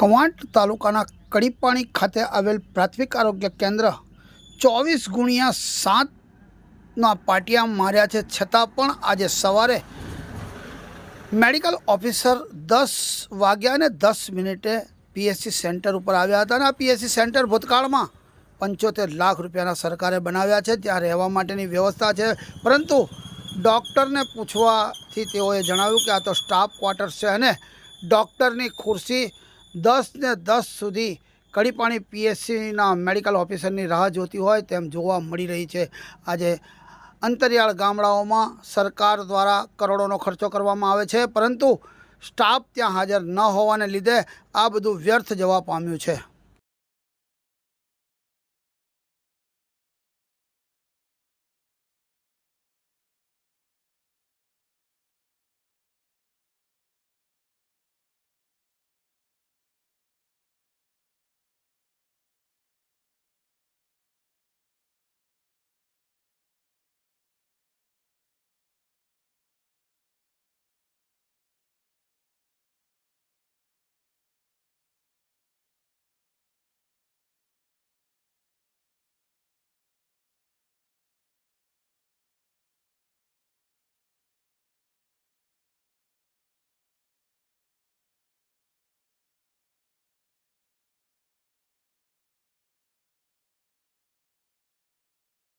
કવાંટ તાલુકાના કડીપાણી ખાતે આવેલ પ્રાથમિક આરોગ્ય કેન્દ્ર ચોવીસ ગુણ્યા સાતના પાટિયા માર્યા છે. છતાં પણ આજે સવારે મેડિકલ ઓફિસર દસ વાગ્યા ને દસ મિનિટે પીએસસી સેન્ટર ઉપર આવ્યા હતા અને આ પીએસસી સેન્ટર ભૂતકાળમાં પંચોતેર લાખ રૂપિયાના સરકારે બનાવ્યા છે. ત્યાં રહેવા માટેની વ્યવસ્થા છે. પરંતુ ડૉક્ટરને પૂછવાથી તેઓએ જણાવ્યું કે આ તો સ્ટાફ ક્વાર્ટર્સ છે અને ડૉક્ટરની ખુરશી દસ ને દસ સુધી કડીપાણી પીએચસીના મેડિકલ ઓફિસરની રાહ જોતી હોય તેમ જોવા મળી રહી છે. આજે અંતરિયાળ ગામડાઓમાં સરકાર દ્વારા કરોડોનો ખર્ચો કરવામાં આવે છે, પરંતુ સ્ટાફ ત્યાં હાજર ન હોવાને લીધે આ બધું વ્યર્થ જવા પામ્યું છે.